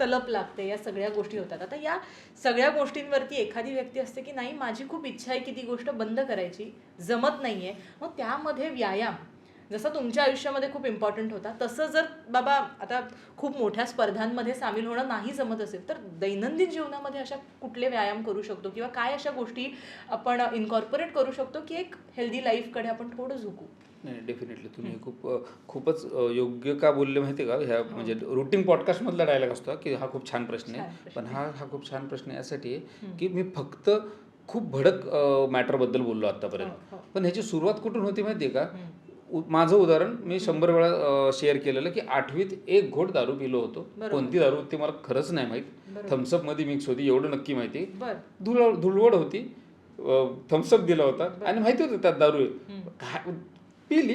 तलप लागते या सगळ्या गोष्टी होतात. आता या सगळ्या गोष्टींवरती एखादी व्यक्ती असते की नाही माझी खूप इच्छा आहे की ती गोष्ट बंद करायची जमत नाही आहे मग त्यामध्ये व्यायाम जसं तुमच्या आयुष्यामध्ये खूप इम्पॉर्टंट होता तसं जर बाबा आता खूप मोठ्या स्पर्धांमध्ये सामील होणं नाही जमत असेल तर दैनंदिन जीवनामध्ये अशा कुठले व्यायाम करू शकतो किंवा काय अशा गोष्टी आपण इन्कॉर्पोरेट करू शकतो की एक हेल्दी लाईफकडे आपण थोडं झुकू. नाही डेफिनेटली तुम्ही हे खूप खूपच योग्य का बोलले माहिती आहे का? ह्या म्हणजे रुटीन पॉडकास्टमधला डायलॉग असतो की हा खूप छान प्रश्न आहे. पण हा हा खूप छान प्रश्न यासाठी आहे की मी फक्त खूप भडक मॅटरबद्दल बोललो हो, आतापर्यंत. हो. पण ह्याची सुरुवात कुठून होती माहिती आहे का माझं उदाहरण मी शंभर वेळा शेअर केलेलं की आठवीत एक घोट दारू पिलो होतो. कोणती दारू? ते मला खरंच नाही माहीत. थम्सअपमध्ये मिक्स होती एवढं नक्की माहिती. धुळ धुळवड होती. थम्सअप दिला होता. आणि माहिती होतं त्यात दारू पिली.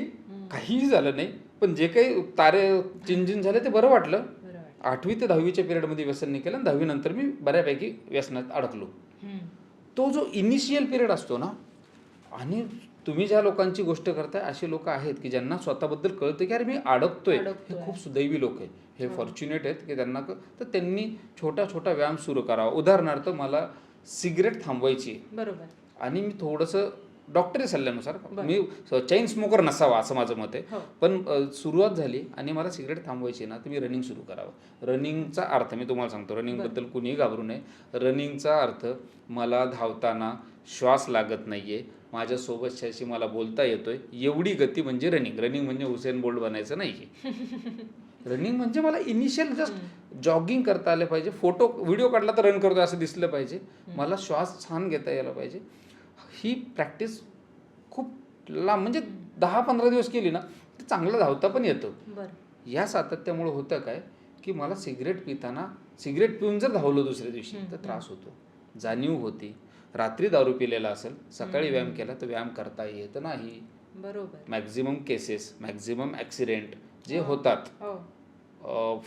काहीही झालं नाही. पण जे काही तारे चिंजिन झाले ते बरं वाटलं. आठवी ते दहावीच्या पिरियडमध्ये व्यसन नाही केलं आणि दहावीनंतर मी बऱ्यापैकी व्यसनात अडकलो. तो जो इनिशियल पिरियड असतो ना आणि तुम्ही ज्या लोकांची गोष्ट करताय असे लोक आहेत की ज्यांना स्वतःबद्दल कळतं की अरे मी अडकतोय. हे खूप सुदैवी लोक आहे हे फॉर्च्युनेट आहेत की त्यांना तर त्यांनी छोटा छोटा व्यायाम सुरू करावा. उदाहरणार्थ मला सिगरेट थांबवायची. बरोबर. आणि मी थोडंसं डॉक्टरी सल्ल्यानुसार. मी चैन स्मोकर नसावा असं माझं मत आहे. हो. पण सुरुवात झाली आणि मला सिगरेट थांबवायची ना तर मी रनिंग सुरू करावं. रनिंगचा अर्थ मी तुम्हाला सांगतो रनिंगबद्दल कुणीही घाबरू नये. रनिंगचा अर्थ मला धावताना श्वास लागत नाहीये. माझ्यासोबतच्याशी मला बोलता येतोय. एवढी गती म्हणजे रनिंग रनिंग म्हणजे हुसेन बोल्ट बनायचं नाही रनिंग म्हणजे मला इनिशियल जस्ट जॉगिंग करता आलं पाहिजे. फोटो व्हिडिओ काढला तर रन करतोय असं दिसलं पाहिजे. मला श्वास छान घेता यायला पाहिजे. ही प्रॅक्टिस खूप लांब म्हणजे दहा पंधरा दिवस केली ना तर चांगलं धावता पण येतं. या सातत्यामुळे होतं काय की मला सिगरेट पिताना सिगरेट पिऊन जर धावलो दुसऱ्या दिवशी तर त्रास होतो. जाणीव होती. रात्री दारू पिलेला असेल सकाळी व्यायाम केला तर व्यायाम करता येत नाही. बरोबर. मॅक्झिमम केसेस मॅक्झिमम ॲक्सिडेंट जे होतात. हो.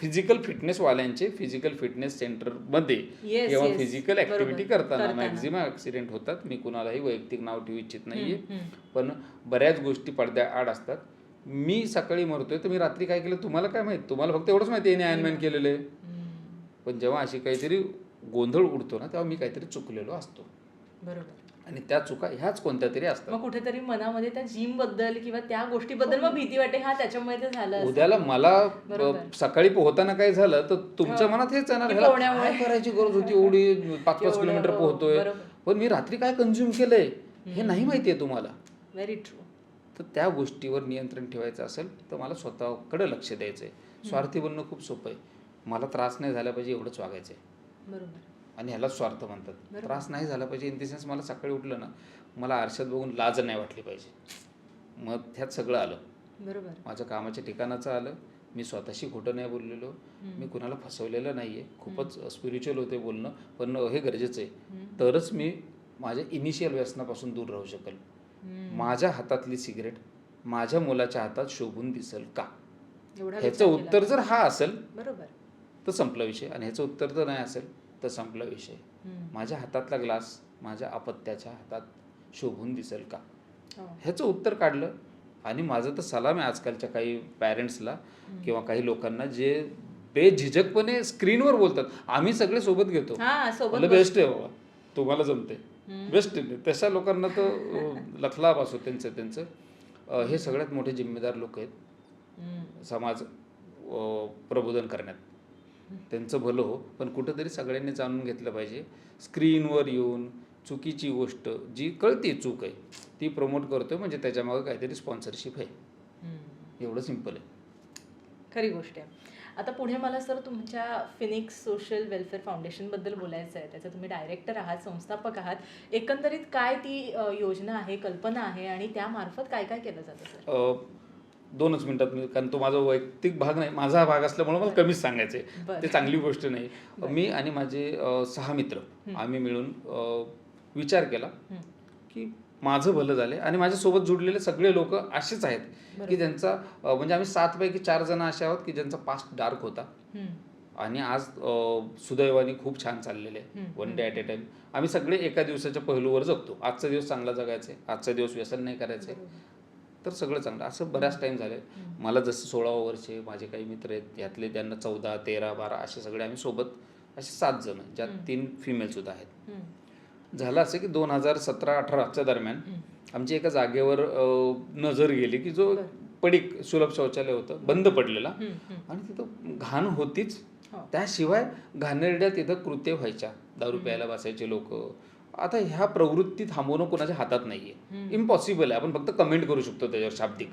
फिजिकल फिटनेसवाल्यांचे फिजिकल फिटनेस सेंटरमध्ये Yes, किंवा. Physical activity. करताना. मॅक्झिमम ऍक्सिडेंट होतात. मी कुणालाही वैयक्तिक नाव ठेवू इच्छित नाहीये. पण बऱ्याच गोष्टी पडद्या आड असतात. मी सकाळी मरतोय तर मी रात्री काय केलं? तुम्हाला काय माहीत? तुम्हाला फक्त एवढंच माहिती आहे आयनमॅन केलेलं. आहे. पण जेव्हा अशी काहीतरी गोंधळ उडतो ना तेव्हा मी काहीतरी चुकलेलो असतो. बरोबर. आणि त्या चुका ह्याच कोणत्या तरी असतात. मग कुठेतरी मनामध्ये त्या जिमबद्दल किंवा त्या गोष्टीबद्दल मग भीती वाटते हा त्याच्यामुळे ते झालं. उद्याला मला सकाळी पोहताना काय झालं तर तुमच्या हो. मनात हेच येणार करायची गरज होती एवढी पाच पाच किलोमीटर हो, पोहतोय. पण मी रात्री काय कन्झ्युम केलंय हे नाही माहितीये तुम्हाला. व्हेरी ट्रू तर त्या गोष्टीवर नियंत्रण ठेवायचं असेल तर मला स्वतःकडे लक्ष द्यायचंय. स्वार्थी बनणं खूप सोपं आहे. मला त्रास नाही झाला पाहिजे एवढंच वागायचंय. बरोबर. आणि ह्याला स्वार्थ म्हणतात. त्रास नाही झाला पाहिजे. इन द सेन्स मला सकाळी उठलं ना मला आरशात बघून लाज नाही वाटली पाहिजे. मग ह्यात सगळं आलं. बरोबर. माझ्या कामाच्या ठिकाणाचं आलं. मी स्वतःशी खोटं नाही बोललेलो. मी कुणाला फसवलेलं नाही आहे खूपच स्पिरिच्युअल होते बोलणं. पण हे गरजेचं आहे. तरच मी माझ्या इनिशियल व्यसनापासून दूर राहू शकेल. माझ्या हातातली सिगरेट माझ्या मुलाच्या हातात शोभून दिसेल का? ह्याचं. उत्तर जर हा असेल बरोबर. तर संपला विषय. आणि ह्याचं उत्तर जर नाही असेल तर संपला विषय. माझ्या हातातला ग्लास माझ्या अपत्याच्या हातात शोभून दिसेल का? हो. ह्याचं उत्तर काढलं. आणि माझं तर सलाम आहे आजकालच्या काही पॅरेंट्सला किंवा काही लोकांना जे बेझिझकपणे स्क्रीनवर बोलतात. आम्ही सगळे सोबत घेतो. बेस्ट आहे बाबा. तुम्हाला जमते. बेस्ट आहे. तशा लोकांना तर लखलाभ असो त्यांचं त्यांचं. हे सगळ्यात मोठे जिम्मेदार लोक आहेत. समाज प्रबोधन करण्यात. त्यांचं भलं हो पण कुठंतरी सगळ्यांनी जाणून घेतलं पाहिजे. स्क्रीनवर येऊन चुकीची गोष्ट जी कळते चूक आहे ती प्रमोट करतोय म्हणजे त्याच्यामागं काहीतरी स्पॉन्सरशिप आहे. एवढं सिंपल आहे. खरी गोष्ट आहे. आता पुढे मला सर तुमच्या फिनिक्स सोशल वेलफेअर फाउंडेशनबद्दल बोलायचं आहे. त्याचे तुम्ही डायरेक्टर आहात संस्थापक आहात. एकंदरीत काय ती योजना आहे कल्पना आहे आणि त्यामार्फत काय काय केलं जातं सर? दोनच मिनिटात मी कारण तो माझा वैयक्तिक भाग नाही माझा भाग असल्यामुळे मला कमीच सांगायचं आहे. ते चांगली गोष्ट नाही. मी आणि माझे सहा मित्र आम्ही मिळून विचार केला. की माझं भलं झालंय आणि माझ्यासोबत जुडलेले सगळे लोक असेच आहेत की ज्यांचा म्हणजे आम्ही सातपैकी चार जण असे आहोत की ज्यांचा पास्ट डार्क होता. आणि आज सुदैवाने खूप छान चाललेले आहे one day at a time आम्ही सगळे एका दिवसाच्या पहलूवर जगतो. आजचा दिवस चांगला जगायचा आहे आजचा दिवस व्यसन नाही करायचं आहे तर सगळं चांगलं. असं बऱ्याच टाईम झाले. मला जसं सोळा वर्षे माझे काही मित्र आहेत यातले त्यांना चौदा तेरा बारा असे सगळे आम्ही सोबत असे सात जण ज्यात तीन फिमेल सुद्धा आहेत. झालं असं की दोन हजार सतरा अठराच्या दरम्यान आमची एका जागेवर नजर गेली की जो पडीक सुलभ शौचालय होतं बंद पडलेला. आणि तिथं घाण होतीच. हो. त्याशिवाय घाणेरड्या तिथं कृत्य व्हायच्या. दारू प्यायला बसायचे लोक. आता ह्या प्रवृत्ती थांबवणं कोणाच्या हातात नाहीये. इम्पॉसिबल आहे. आपण फक्त कमेंट करू शकतो त्याच्यावर शाब्दिक.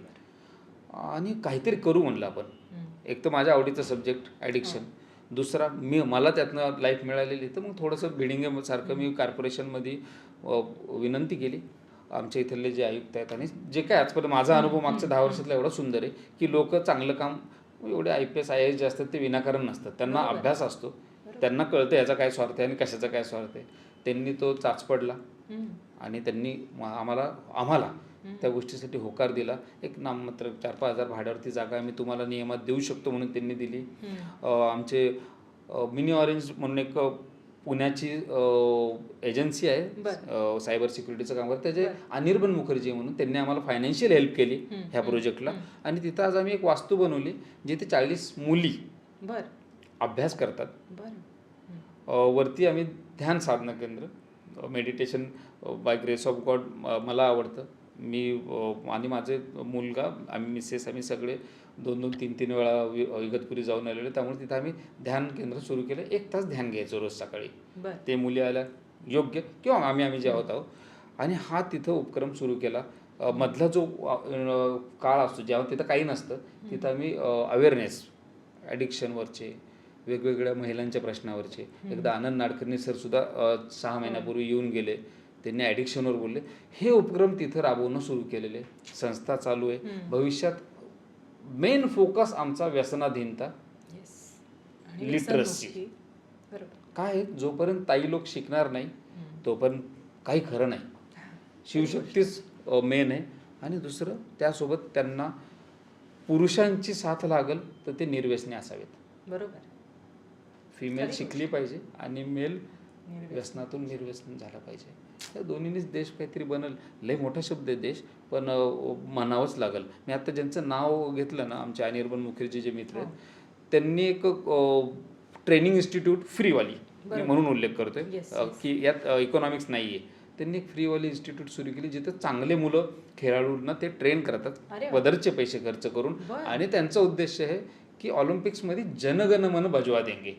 आणि काहीतरी करू म्हणलं आपण. एक तर माझ्या आवडीचा सब्जेक्ट ॲडिक्शन दुसरा मी मला त्यातनं लाईफ मिळालेली. तर मग थोडंसं बिडिंग सारखं मी कॉर्पोरेशनमध्ये विनंती केली. आमच्या इथले जे आयुक्त आहेत आणि जे काय आजपर्यंत माझा अनुभव मागच्या दहा वर्षातला एवढा सुंदर आहे की लोक चांगलं काम एवढे I P S I S जे असतात ते विनाकारण नसतात. त्यांना. अभ्यास असतो. त्यांना कळतं याचा काय स्वार्थ आहे आणि कशाचा काय स्वार्थ आहे. त्यांनी तो चाच पडला. आणि त्यांनी आम्हाला आम्हाला त्या गोष्टीसाठी होकार दिला. एक नाममात्र चार पाच हजार भाड्यावरती जागा आम्ही तुम्हाला नियमात देऊ शकतो म्हणून त्यांनी दिली. आमचे मिनी ऑरेंज म्हणून एक पुण्याची एजन्सी आहे. सायबर सिक्युरिटीचं काम करते. त्याचे. अनिर्बन मुखर्जी म्हणून त्यांनी आम्हाला फायनान्शियल हेल्प केली ह्या प्रोजेक्टला. आणि तिथं आज आम्ही एक वास्तू बनवली जिथे चाळीस मुली बर. अभ्यास करतात. वरती आम्ही ध्यान साधना केंद्र. Meditation by grace of God मला आवडतं. मी आणि माझे मुलगा आम्ही मिसेस आम्ही सगळे दोन दोन तीन तीन वेळा इगतपुरी जाऊन आलेलो. त्यामुळे तिथं आम्ही ध्यान केंद्र सुरू केलं. एक तास ध्यान घ्यायचं रोज सकाळी. ते मुली आल्या योग्य किंवा आम्ही आम्ही जे आहोत. आहोत आणि हा तिथं उपक्रम सुरू केला. मधला जो काळ असतो जेव्हा तिथं काही नसतं तिथं आम्ही अवेअरनेस ॲडिक्शनवरचे वेगवेगळ्या महिलांच्या प्रश्नावरचे. एकदा आनंद नाडकर्णी सर सुद्धा सहा महिन्यापूर्वी येऊन गेले. त्यांनी ॲडिक्शनवर बोलले. हे उपक्रम तिथं राबवणं सुरू केलेले. संस्था चालू आहे. भविष्यात मेन फोकस आमचा व्यसनाधीनता. बरोबर. काय जोपर्यंत ताई लोक शिकणार नाही तोपर्यंत काही खरं नाही. शिवशक्तीच मेन आहे. आणि दुसरं त्यासोबत त्यांना पुरुषांची साथ लागल तर ते निर्व्यसनी असावेत. बरोबर. फिमेल शिकली पाहिजे आणि मेल. व्यसनातून निर्व्यसन झाला पाहिजे त्या दोन्हीनीच देश काहीतरी बनल लय मोठा शब्द आहे देश पण म्हणावंच लागल मी आता ज्यांचं नाव घेतलं ना आमचे अनिर्बन मुखर्जी जे मित्र आहेत त्यांनी एक ट्रेनिंग इन्स्टिट्यूट फ्रीवाली. म्हणून उल्लेख करतोय. की यात इकॉनॉमिक्स नाही आहे त्यांनी एक फ्रीवाली इन्स्टिट्यूट सुरू केली जिथे चांगले मुलं खेळाडूंना ते ट्रेन करतात. पदरचे पैसे खर्च करून. आणि त्यांचा उद्देश आहे की ऑलिम्पिक्समध्ये जनगण मन बजवा देंगे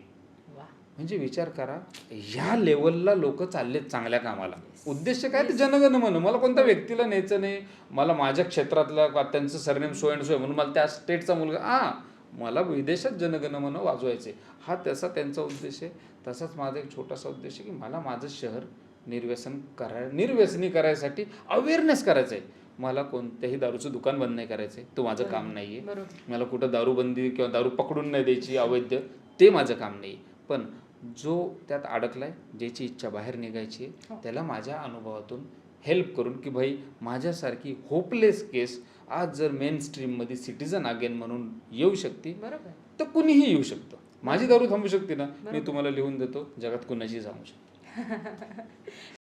म्हणजे विचार करा ह्या लेवलला लोक चाललेत चांगल्या कामाला. उद्देश काय ते जनगण मन मला कोणत्या व्यक्तीला न्यायचं नाही? मला माझ्या क्षेत्रातला त्यांचं सरनेम सो अँड सो आहे म्हणून मला त्या स्टेटचा मुलगा आ मला विदेशात जनगण मन वाजवायचे हा त्याचा त्यांचा उद्देश आहे. तसाच माझा एक छोटासा उद्देश आहे की मला माझं शहर निर्व्यसन कराय निर्व्यसनी करायसाठी अवेअरनेस करायचं आहे मला कोणत्याही दारूचं दुकान बंद नाही करायचं आहे तो माझं काम नाही आहे बरोबर. मला कुठं दारूबंदी किंवा दारू पकडून नाही द्यायची अवैध ते माझं काम नाही पण जो त्यात अडकलाय ज्याची इच्छा बाहेर निघायची आहे, हो. त्याला माझ्या अनुभवातून हेल्प करून की भाई माझ्यासारखी होपलेस केस आज जर मेन स्ट्रीममध्ये सिटीजन अगेन म्हणून येऊ शकते बरोबर. तर कुणीही येऊ शकतं. माझी दारू थांबू शकते ना? मी. तुम्हाला लिहून देतो जगात कुणाची थांबू शकते.